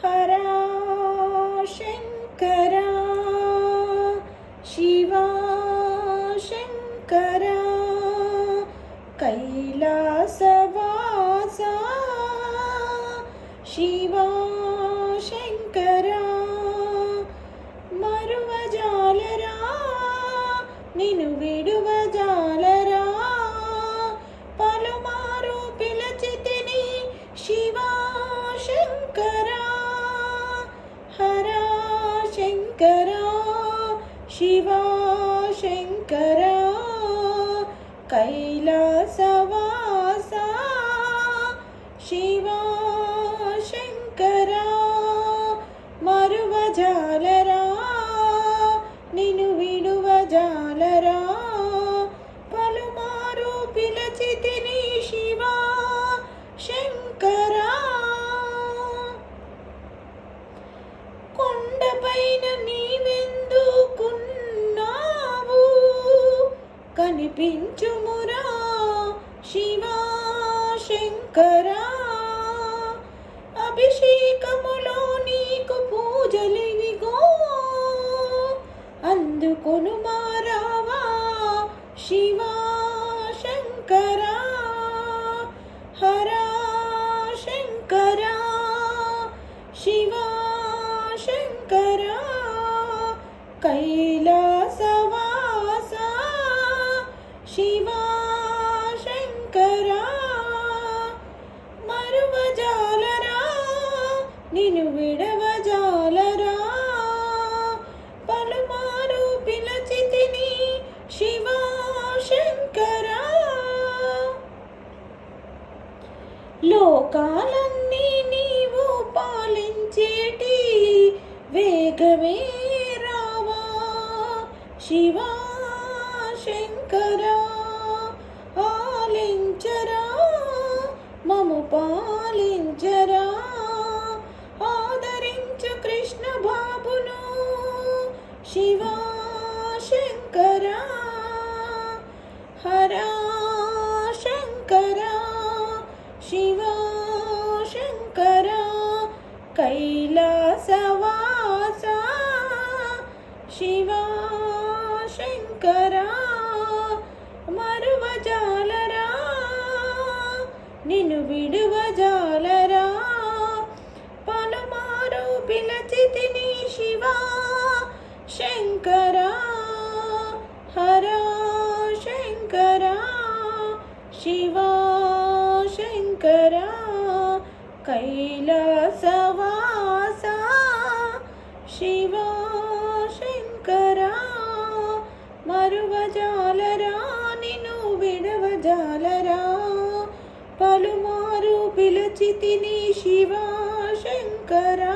హరా శంకరా శివా శంకరా కైలాసవాసా శివా శంకరా మరువజాలరా నిన్ను శివా శంకరా కైలాసవాసా. శివా శంకరా మరువజాలరా నిన్ను విడువజాలరా. పలుమారు పిలచితిని శివా శంకరా. కొండపైన నీ కనిపించుమురా శివా శంకరా. అభిషేకములో నీకు పూజలివిగో అందుకొను మారావా శివా శంకరా. హరా శంకరా. శివా శంకరా. కైలా నిన్ను విడవజాలరా. పలుమారు పిలచితిని శివా శంకరా. లోకాలన్నీ నీవు పాలించేటి వేగమే రావా. శివా శంకరా ఆలించరా మము పాలించరా. శివా శంకరా హరా శంకరా శివా శంకరా కైలాసవాసా శివా శంకరా మరువజాలరా నిన్ను విడువజాలరా పలుమారు పిలచితిని శివా శంకరా హరా శంకరా శివా శంకరా కైలాసవాసా శివా శంకరా మరువజాలరా నిన్ను విడవజాలరా పలుమారు పిలచితిని శివా శంకరా.